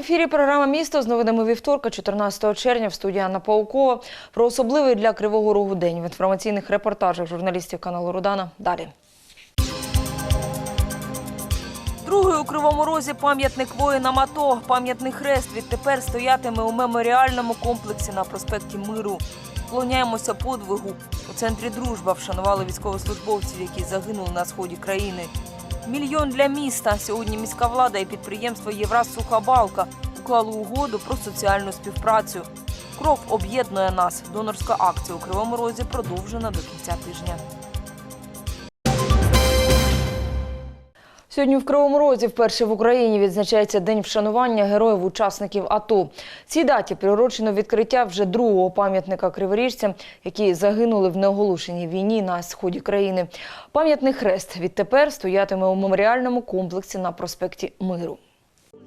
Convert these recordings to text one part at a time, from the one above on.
ефірі програма Місто з новинами вівторка, 14 червня в студії Анна Паукова. Про особливий для Кривого Рогу день в інформаційних репортажах журналістів каналу Рудана. Далі. Другий у Кривому Розі пам'ятник воїнам АТО. Пам'ятний хрест відтепер стоятиме у меморіальному комплексі на проспекті Миру. Вклоняємося подвигу. У центрі дружба вшанували військовослужбовців, які загинули на сході країни. Мільйон для міста. Сьогодні міська влада і підприємство Євраз Сухабалка уклали угоду про соціальну співпрацю. Кров об'єднує нас. Донорська акція у Кривому Розі продовжена до кінця тижня. Сьогодні в Кривому Розі вперше в Україні відзначається День вшанування героїв-учасників АТО. Цій даті приурочено відкриття вже другого пам'ятника криворіжцям, які загинули в неоголошеній війні на сході країни. Пам'ятний хрест відтепер стоятиме у меморіальному комплексі на проспекті Миру.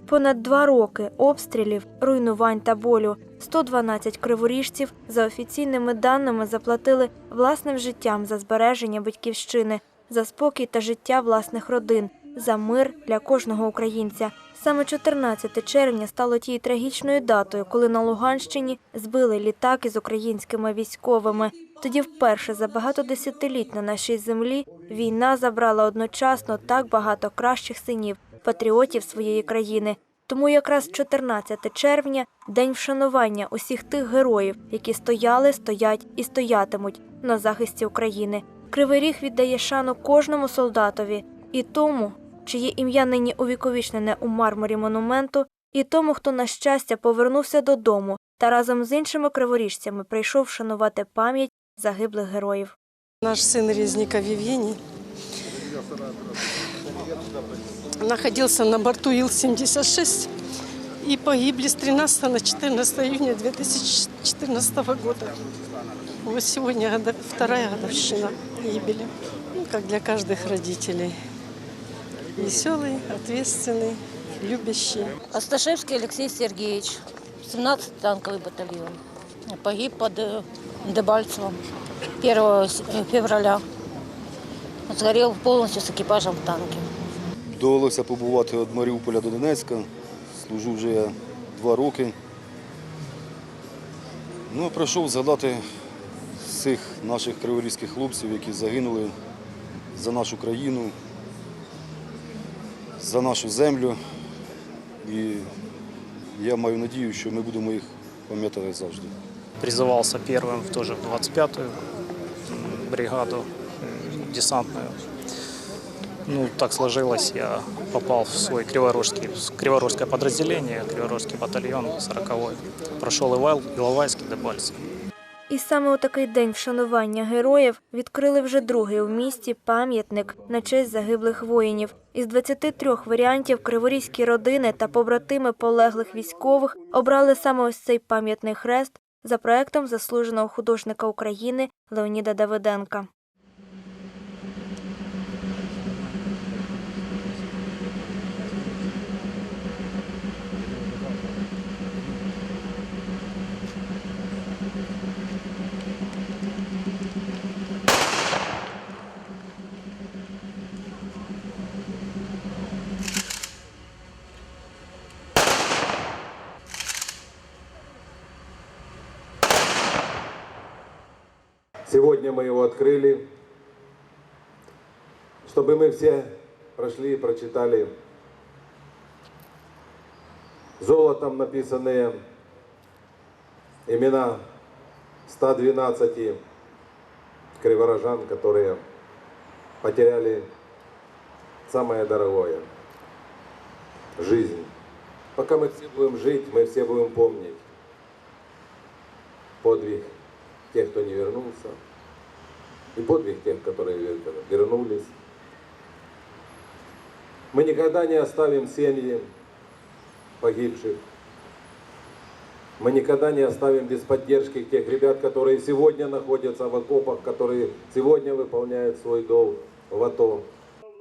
Понад два роки обстрілів, руйнувань та болю. 112 криворіжців за офіційними даними заплатили власним життям за збереження батьківщини, за спокій та життя власних родин, за мир для кожного українця. Саме 14 червня стало тією трагічною датою, коли на Луганщині збили літак із українськими військовими. Тоді вперше за багато десятиліть на нашій землі війна забрала одночасно так багато кращих синів, патріотів своєї країни. Тому якраз 14 червня день вшанування усіх тих героїв, які стояли, стоять і стоятимуть на захисті України. Кривий Ріг віддає шану кожному солдатові і тому, чиє ім'я нині увіковічнене у мармурі монументу, і тому, хто на щастя повернувся додому та разом з іншими криворіжцями прийшов вшанувати пам'ять загиблих героїв. Наш сын Резников Евгений находился на борту Ил-76 и погибли с 13 на 14 июня 2014 года. Вот сегодня вторая годовщина гибели, ну, как для каждых родителей Веселый, ответственный, любящий. Асташевский Алексей Сергеевич, 17-й танковый батальон. Погиб под э, Дебальцевым 1 с- э, февраля. Сгорел полностью с экипажем в танке. Довелося побувати від Маріуполя до Донецька. Служу вже я два роки. Ну, прийшов згадати всіх наших криворізьких хлопців, які загинули за нашу країну, за нашу землю. І я маю надію, що ми будемо їх пам'ятати завжди. призывался первым в тоже в 25-ю м, бригаду м, десантную. Ну, так сложилось, я попал в свой криворожский, криворожское подразделение, криворожский батальон 40-й. Прошел Ивал, Иловайск, Дебальцев. І саме у такий день вшанування героїв відкрили вже другий у місті пам'ятник на честь загиблих воїнів. Із 23 варіантів криворізькі родини та побратими полеглих військових обрали саме ось цей пам'ятний хрест за проектом заслуженого художника України Леоніда Давиденка. Сегодня мы его открыли, чтобы мы все прошли и прочитали золотом написанные имена 112 криворожан, которые потеряли самое дорогое – жизнь. Пока мы все будем жить, мы все будем помнить подвиг тех, кто не вернулся, и подвиг тех, которые вер- вернулись. Мы никогда не оставим семьи погибших. Мы никогда не оставим без поддержки тех ребят, которые сегодня находятся в окопах, которые сегодня выполняют свой долг в АТО.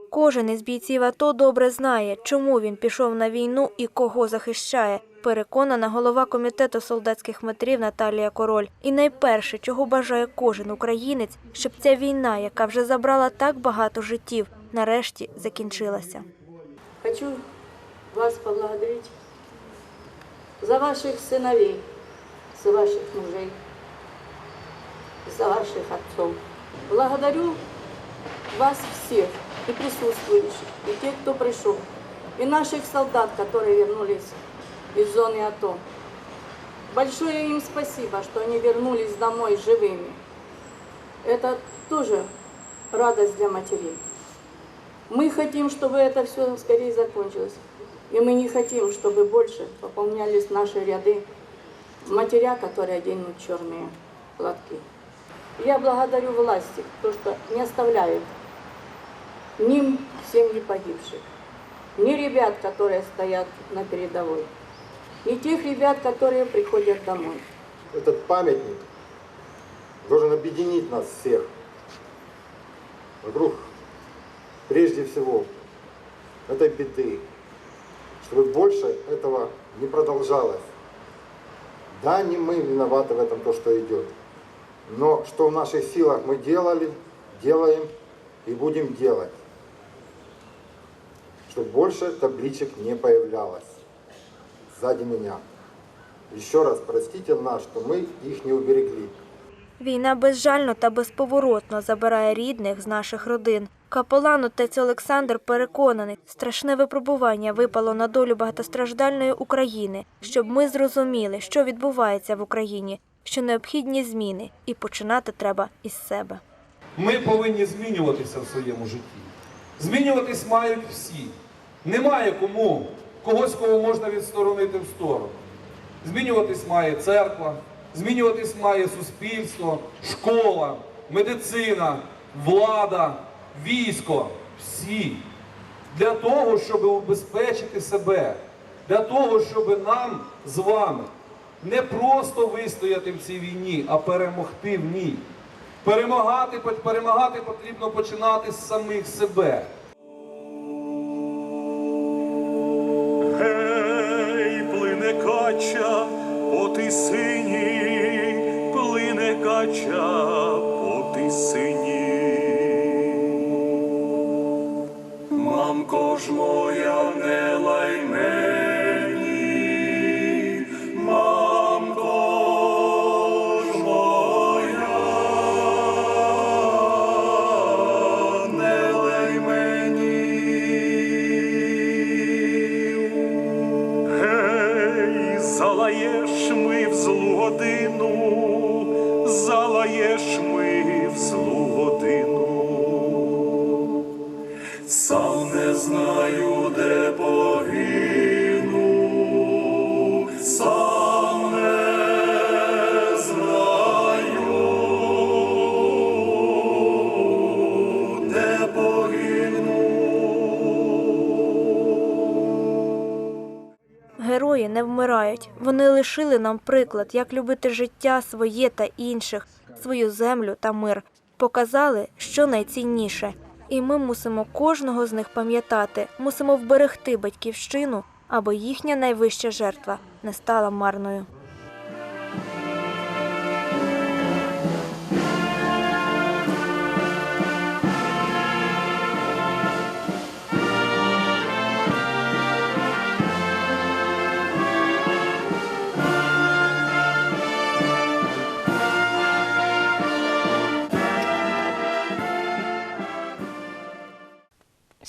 Кожен із бійців АТО добре знає, чому він пішов на війну і кого захищає. Переконана голова комітету солдатських матерів Наталія Король. І найперше, чого бажає кожен українець, щоб ця війна, яка вже забрала так багато життів, нарешті закінчилася. Хочу вас поблагодарить за ваших сыновей, за ваших мужей, за ваших отцов. Благодарю вас всех, и присутствующих, и тех, кто пришел, и наших солдат, которые вернулись из зоны АТО. Большое им спасибо, что они вернулись домой живыми. Это тоже радость для матерей. Мы хотим, чтобы это все скорее закончилось. И мы не хотим, чтобы больше пополнялись наши ряды матеря, которые оденут черные платки. Я благодарю власти, то, что не оставляет ни семьи погибших, ни ребят, которые стоят на передовой, ни тех ребят, которые приходят домой. Этот памятник должен объединить нас всех вокруг, прежде всего, этой беды, чтобы больше этого не продолжалось. Да, не мы виноваты в этом, то, что идет, но что в наших силах мы делали, делаем и будем делать, чтобы больше табличек не появлялось сзади меня. Еще раз простите нас, что мы их не уберегли. Війна безжально та безповоротно забирає рідних з наших родин. Капелан отець Олександр переконаний, страшне випробування випало на долю багатостраждальної України, щоб ми зрозуміли, що відбувається в Україні, що необхідні зміни, і починати треба із себе. Ми повинні змінюватися в своєму житті. Змінюватись мають всі. Немає кому, когось, кого можна відсторонити в сторону. Змінюватись має церква, змінюватись має суспільство, школа, медицина, влада, військо. Всі. Для того, щоб убезпечити себе, для того, щоб нам з вами не просто вистояти в цій війні, а перемогти в ній. Перемагати, перемагати потрібно починати з самих себе. Злу годину, залаєш ми в злу годину. Сам не знаю, Вони лишили нам приклад, як любити життя своє та інших, свою землю та мир. Показали, що найцінніше. І ми мусимо кожного з них пам'ятати, мусимо вберегти батьківщину, аби їхня найвища жертва не стала марною.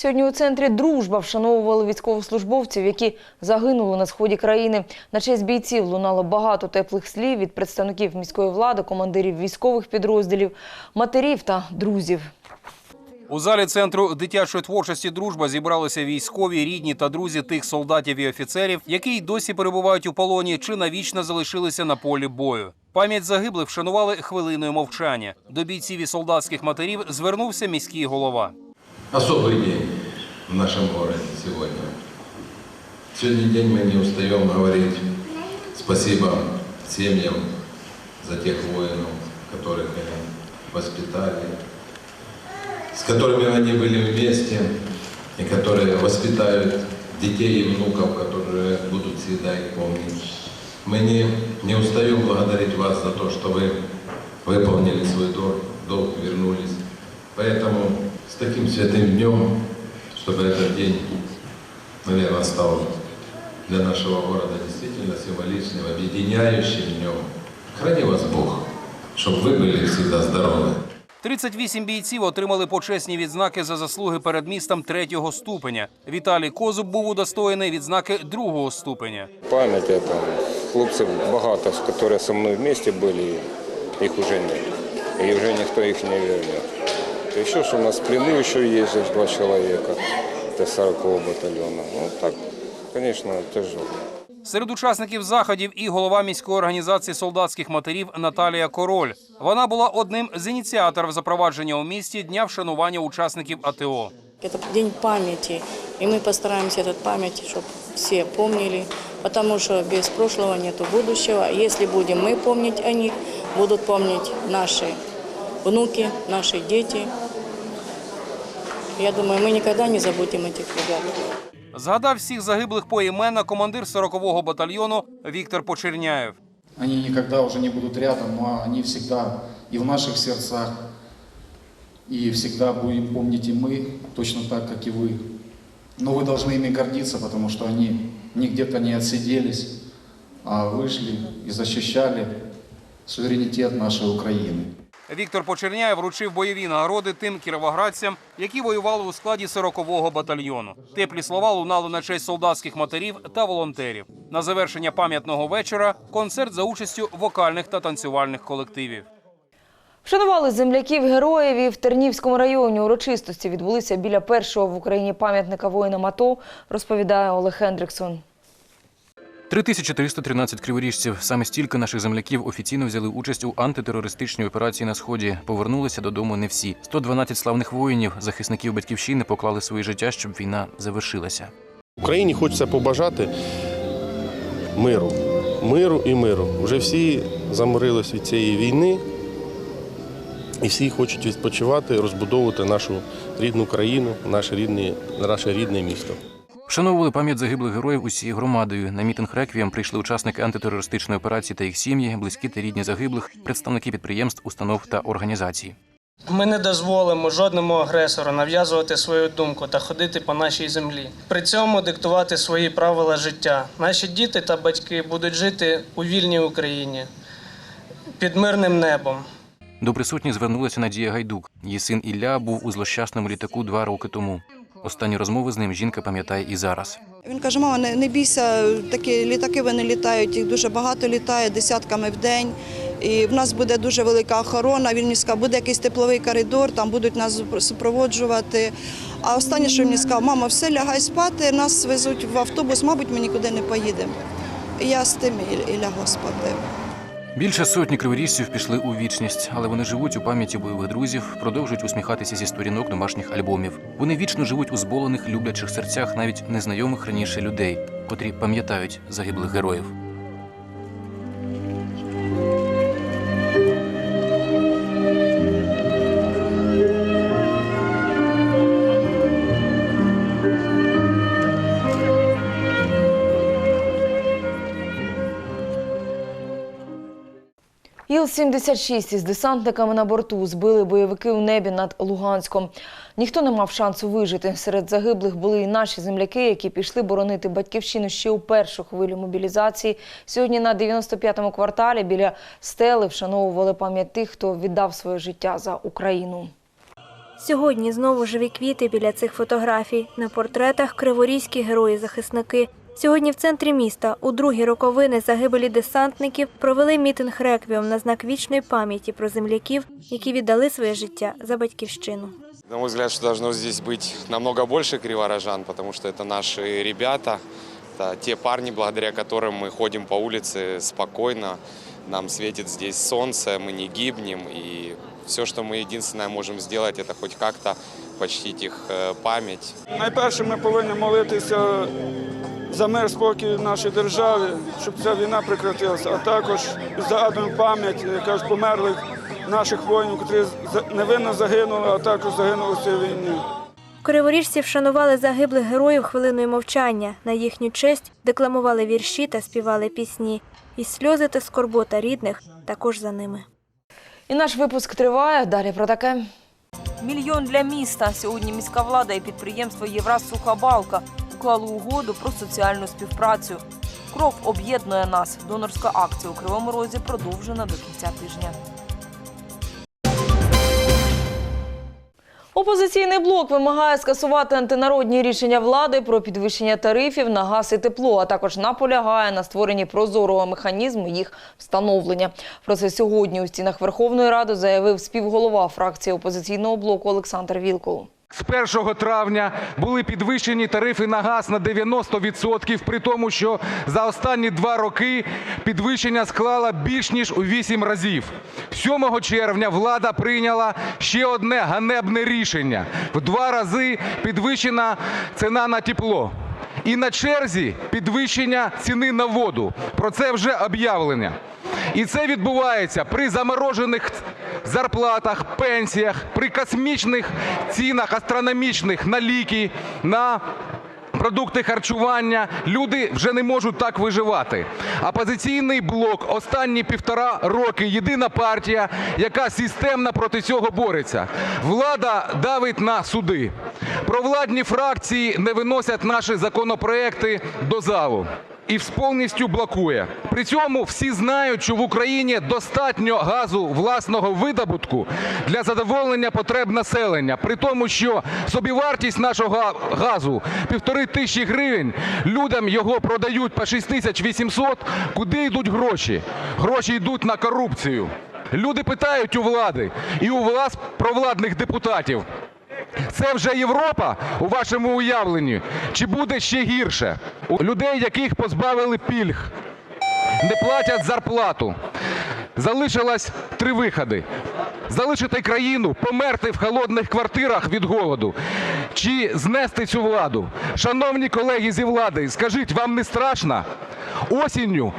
Сьогодні у центрі Дружба вшановували військовослужбовців, які загинули на сході країни. На честь бійців лунало багато теплих слів від представників міської влади, командирів військових підрозділів, матерів та друзів. У залі центру дитячої творчості Дружба зібралися військові, рідні та друзі тих солдатів і офіцерів, які й досі перебувають у полоні чи навічно залишилися на полі бою. Пам'ять загиблих вшанували хвилиною мовчання. До бійців і солдатських матерів звернувся міський голова. Особый день в нашем городе сегодня. Сегодня день мы не устаем говорить спасибо семьям за тех воинов, которых они воспитали, с которыми они были вместе, и которые воспитают детей и внуков, которые будут всегда их помнить. Мы не, не устаем благодарить вас за то, что вы выполнили свой долг, вернулись. Поэтому с таким святым днем, чтобы этот день, наверное, стал для нашего города действительно символичным, объединяющим днем. Храни вас Бог, чтобы вы были всегда здоровы. 38 бійців отримали почесні відзнаки за заслуги перед містом третього ступеня. Віталій Козуб був удостоєний відзнаки другого ступеня. память это. Хлопцев багато, которые со мной вместе были, их уже нет. И уже никто их не вернет. Еще что у нас в плену еще есть же два человека. Это 40-го батальона. Ну так, конечно, тяжело. Серед учасників заходів і голова міської організації солдатських матерів Наталія Король. Вона була одним з ініціаторів запровадження у місті дня вшанування учасників АТО. Это день памяти, и мы постараемся этот память, чтобы все помнили, потому что без прошлого нету будущего. Если будем мы помнить о них, будут помнить наши внуки, наши дети. Я думаю, мы никогда не забудем этих ребят. Згадав всіх загиблих поіменно командир 40-го батальйону Віктор Почерняєв. Они никогда уже не будут рядом, но они всегда и в наших сердцах, и всегда будем помнить и мы, точно так, как и вы. Но вы должны ими гордиться, потому что они не где-то не отсиделись, а вышли и защищали суверенитет нашей Украины. Віктор Почерняєв вручив бойові нагороди тим кіровоградцям, які воювали у складі 40-го батальйону. Теплі слова лунали на честь солдатських матерів та волонтерів. На завершення пам'ятного вечора концерт за участю вокальних та танцювальних колективів. Вшанували земляків героїв і в Тернівському районі. Урочистості відбулися біля першого в Україні пам'ятника воїнам АТО, розповідає Олег Хендриксон. 3313 криворіжців. Саме стільки наших земляків офіційно взяли участь у антитерористичній операції на сході. Повернулися додому не всі. 112 славних воїнів, захисників батьківщини, поклали своє життя, щоб війна завершилася. Україні хочеться побажати миру, миру і миру. Вже всі заморились від цієї війни, і всі хочуть відпочивати, розбудовувати нашу рідну країну, наше рідне, наше рідне місто. Вшановували пам'ять загиблих героїв усією громадою. На мітинг реквієм прийшли учасники антитерористичної операції та їх сім'ї, близькі та рідні загиблих, представники підприємств, установ та організацій. Ми не дозволимо жодному агресору нав'язувати свою думку та ходити по нашій землі. При цьому диктувати свої правила життя. Наші діти та батьки будуть жити у вільній Україні під мирним небом. До присутніх звернулася Надія Гайдук. Її син Ілля був у злощасному літаку два роки тому. Останні розмови з ним жінка пам'ятає і зараз. Він каже: мама, не, не бійся, такі літаки вони літають, їх дуже багато літає, десятками в день. І в нас буде дуже велика охорона. Він мені сказав, буде якийсь тепловий коридор, там будуть нас супроводжувати. А останнє, що він мені сказав, мама, все лягай спати, нас везуть в автобус, мабуть, ми нікуди не поїдемо. І я з тим і, і лягла спати. Більше сотні криворіжців пішли у вічність, але вони живуть у пам'яті бойових друзів, продовжують усміхатися зі сторінок домашніх альбомів. Вони вічно живуть у зболених, люблячих серцях навіть незнайомих раніше людей, котрі пам'ятають загиблих героїв. Іл-76 із десантниками на борту збили бойовики у небі над Луганськом. Ніхто не мав шансу вижити. Серед загиблих були і наші земляки, які пішли боронити батьківщину ще у першу хвилю мобілізації. Сьогодні на 95-му кварталі біля стели вшановували пам'ять тих, хто віддав своє життя за Україну. Сьогодні знову живі квіти біля цих фотографій. На портретах криворізькі герої-захисники. Сьогодні в центрі міста у другі роковини загибелі десантників провели мітинг реквієм на знак вічної пам'яті про земляків, які віддали своє життя за батьківщину. На мой взгляд, что должно здесь быть намного больше криворожан, потому что это наши ребята, это те парни, благодаря которым мы ходим по улице спокойно, нам светит здесь солнце, мы не гибнем, и все, что мы единственное можем сделать, это хоть как-то почтить их э, память. Найперше ми повинні молитися за мир, спокій в нашій державі, щоб ця війна прекратилася, а також згадуємо пам'ять е, кажуть, померлих наших воїнів, які невинно загинули, а також загинули в цій війні. Криворіжці вшанували загиблих героїв хвилиною мовчання. На їхню честь декламували вірші та співали пісні. І сльози та скорбота рідних також за ними. І наш випуск триває. Далі про таке. Мільйон для міста. Сьогодні міська влада і підприємство Євраз Суха Балка уклали угоду про соціальну співпрацю. Кров об'єднує нас. Донорська акція у Кривому Розі продовжена до кінця тижня. Опозиційний блок вимагає скасувати антинародні рішення влади про підвищення тарифів на газ і тепло, а також наполягає на створенні прозорого механізму їх встановлення. Про це сьогодні у стінах Верховної Ради заявив співголова фракції опозиційного блоку Олександр Вілкул. З 1 травня були підвищені тарифи на газ на 90%, при тому, що за останні два роки підвищення склало більш ніж у 8 разів. 7 червня влада прийняла ще одне ганебне рішення. В два рази підвищена ціна на тепло. І на черзі підвищення ціни на воду. Про це вже об'явлення. І це відбувається при заморожених зарплатах, пенсіях, при космічних цінах астрономічних на ліки, на продукти харчування. Люди вже не можуть так виживати. Опозиційний блок останні півтора роки єдина партія, яка системно проти цього бореться. Влада давить на суди. Провладні фракції не виносять наші законопроекти до залу і повністю блокує. При цьому всі знають, що в Україні достатньо газу власного видобутку для задоволення потреб населення. При тому, що собівартість нашого газу півтори тисячі гривень, людям його продають по 6 тисяч 800. Куди йдуть гроші? Гроші йдуть на корупцію. Люди питають у влади і у вас провладних депутатів. Це вже Європа у вашому уявленні? Чи буде ще гірше? Людей, яких позбавили пільг, не платять зарплату. Залишилось три виходи: залишити країну, померти в холодних квартирах від голоду, чи знести цю владу. Шановні колеги зі влади, скажіть, вам не страшно? Осінню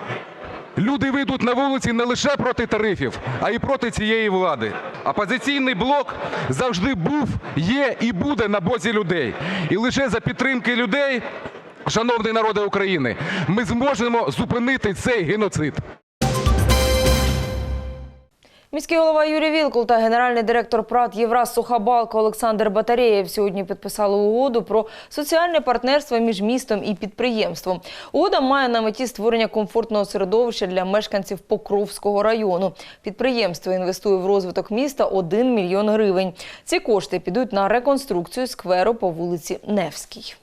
Люди вийдуть на вулиці не лише проти тарифів, а й проти цієї влади. Опозиційний блок завжди був, є і буде на боці людей. І лише за підтримки людей, шановний народе України, ми зможемо зупинити цей геноцид. Міський голова Юрій Вілкул та генеральний директор ПРАТ Євраз Сухабалка Олександр Батарєєв сьогодні підписали угоду про соціальне партнерство між містом і підприємством. Угода має на меті створення комфортного середовища для мешканців Покровського району. Підприємство інвестує в розвиток міста 1 мільйон гривень. Ці кошти підуть на реконструкцію скверу по вулиці Невській.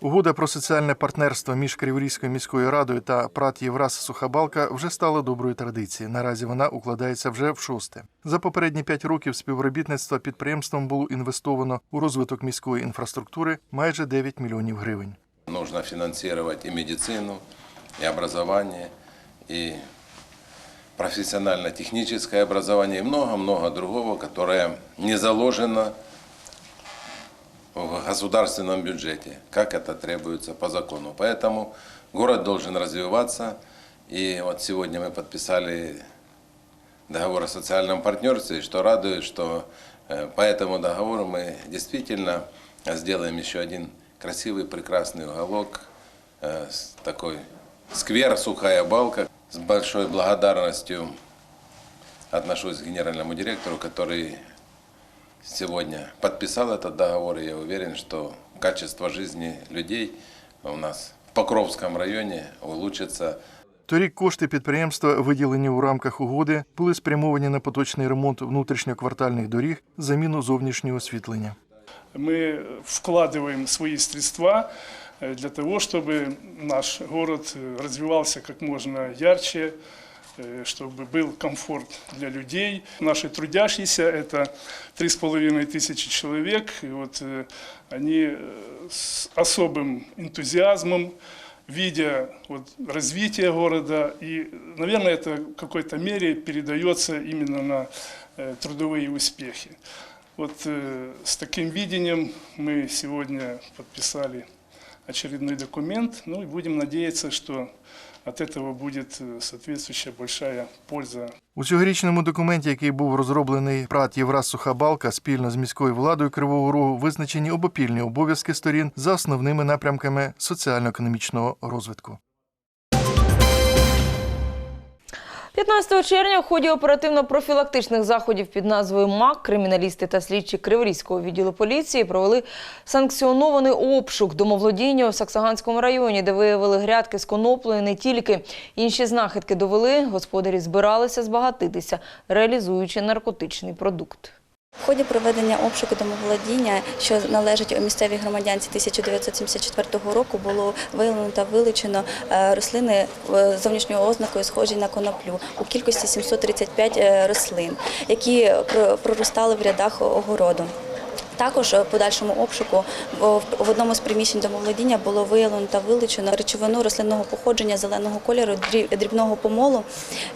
Угода про соціальне партнерство між Криворізькою міською радою та ПРАТ Євраз Сухабалка вже стала доброю традицією. Наразі вона укладається вже в шосте. За попередні п'ять років співробітництва підприємством було інвестовано у розвиток міської інфраструктури майже 9 мільйонів гривень. Нужно финансировать и медицину, и образование, и профессионально-техническое образование, и много-много другого, которое не заложено государственном бюджете, как это требуется по закону. Поэтому город должен развиваться. И вот сегодня мы подписали договор о социальном партнерстве, что радует, что э, по этому договору мы действительно сделаем еще один красивый, прекрасный уголок, э, такой сквер, сухая балка. С большой благодарностью отношусь к генеральному директору, который сегодня подписал этот договор, и я уверен, что качество жизни людей у нас в Покровском районе улучшится. Торік кошти підприємства, виділені у рамках угоди, були спрямовані на поточний ремонт внутрішньоквартальних доріг, заміну зовнішнього освітлення. Мы вкладываем свои средства э, для того, чтобы наш город э, развивался как можно ярче, э, Чтобы был комфорт для людей. Наши трудящиеся – это 3,5 тысячи человек, и вот э, они э, с особым энтузиазмом, видя вот развитие города, и, наверное, это в какой-то мере передается именно на э, трудовые успехи. Вот э, с таким видением мы сегодня подписали очередной документ, ну и будем надеяться, что от этого будет э, соответствующая большая польза У цьогорічному документі, який був розроблений ПРАТ Євраз Сухабалка спільно з міською владою Кривого Рогу, визначені обопільні обов'язки сторін за основними напрямками соціально-економічного розвитку. 15 червня в ході оперативно-профілактичних заходів під назвою МАК криміналісти та слідчі Криворізького відділу поліції провели санкціонований обшук домовлодіння у Саксаганському районі, де виявили грядки з коноплею не тільки. Інші знахідки довели, господарі збиралися збагатитися, реалізуючи наркотичний продукт. В ході проведення обшуку домоволодіння, що належить у місцевій громадянці 1974 року, було виявлено та вилучено е, рослини е, зовнішньою ознакою, схожі на коноплю, у кількості 735 е, рослин, які про- проростали в рядах огороду. Також в подальшому обшуку в одному з приміщень домоволодіння було виявлено та вилучено речовину рослинного походження зеленого кольору дрібного помолу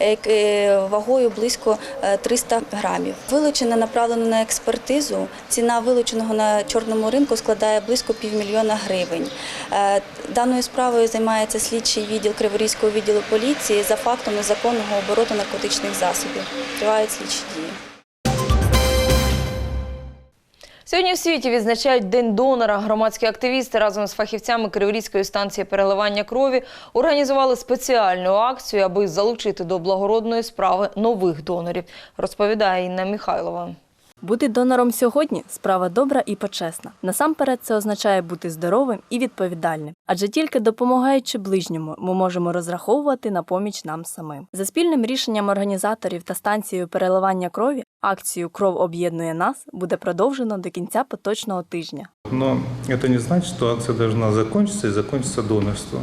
е, е, вагою близько е, 300 грамів. Вилучено направлено на експертизу. Ціна вилученого на чорному ринку складає близько півмільйона гривень. Е, Даною справою займається слідчий відділ Криворізького відділу поліції за фактом незаконного обороту наркотичних засобів. Тривають слідчі дії. Сьогодні в світі відзначають День донора. Громадські активісти разом з фахівцями Криворізької станції переливання крові організували спеціальну акцію, аби залучити до благородної справи нових донорів, розповідає Інна Михайлова. Бути донором сьогодні справа добра і почесна. Насамперед, це означає бути здоровим і відповідальним, адже тільки допомагаючи ближньому, ми можемо розраховувати на поміч нам самим. За спільним рішенням організаторів та станцією переливання крові акцію Кров об'єднує нас буде продовжено до кінця поточного тижня. Но это не значит, что акция должна закончиться и закончится донорство.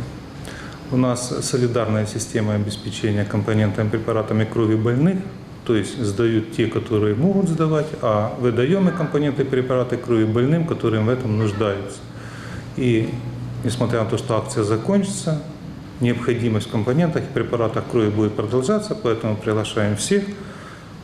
У нас солидарная система обеспечения компонентами препаратами крови больных, то есть сдают те, которые могут сдавать, а выдаем мы компоненты препараты крови больным, которые в этом нуждаются. И несмотря на то, что акция закончится, необходимость в компонентах и препаратах крови будет продолжаться, поэтому приглашаем всех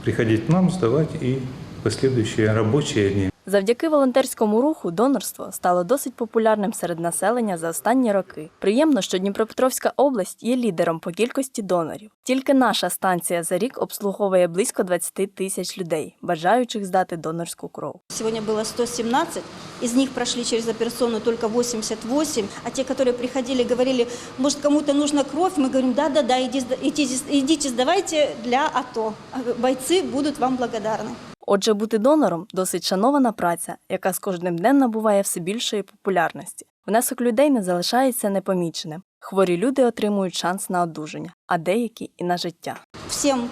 приходить к нам, сдавать и последующие рабочие дни. Завдяки волонтерському руху донорство стало досить популярним серед населення за останні роки. Приємно, що Дніпропетровська область є лідером по кількості донорів. Тільки наша станція за рік обслуговує близько 20 тисяч людей, бажаючих здати донорську кров. Сегодня было 117, из них прошли через операционную только 88, а те, которые приходили, говорили, может кому-то нужна кровь, мы говорим, да-да-да, иди- идите, идите сдавайте для АТО, бойцы будут вам благодарны. Отже, бути донором досить шанована праця, яка з кожним днем набуває все більшої популярності. Внесок людей не залишається непоміченим. Хворі люди отримують шанс на одужання, а деякі і на життя. Всем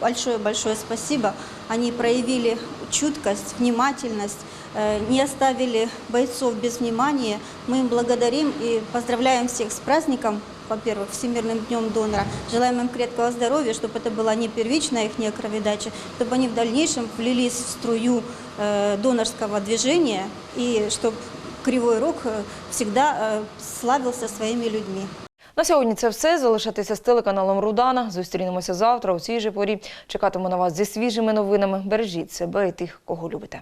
большое-большое спасибо. Они проявили чуткость, внимательность, э, не оставили бойцов без внимания. Мы им благодарим и поздравляем всех с праздником, во-первых, Всемирным днем донора. Желаем им крепкого здоровья, чтобы это была не первичная их кроведача, чтобы они в дальнейшем влились в струю э, донорского движения и чтобы Кривой Рог э, всегда э, славился своими людьми. На сьогодні це все. Залишайтеся з телеканалом Рудана. Зустрінемося завтра у цій же порі. Чекатиму на вас зі свіжими новинами. Бережіть себе і тих, кого любите.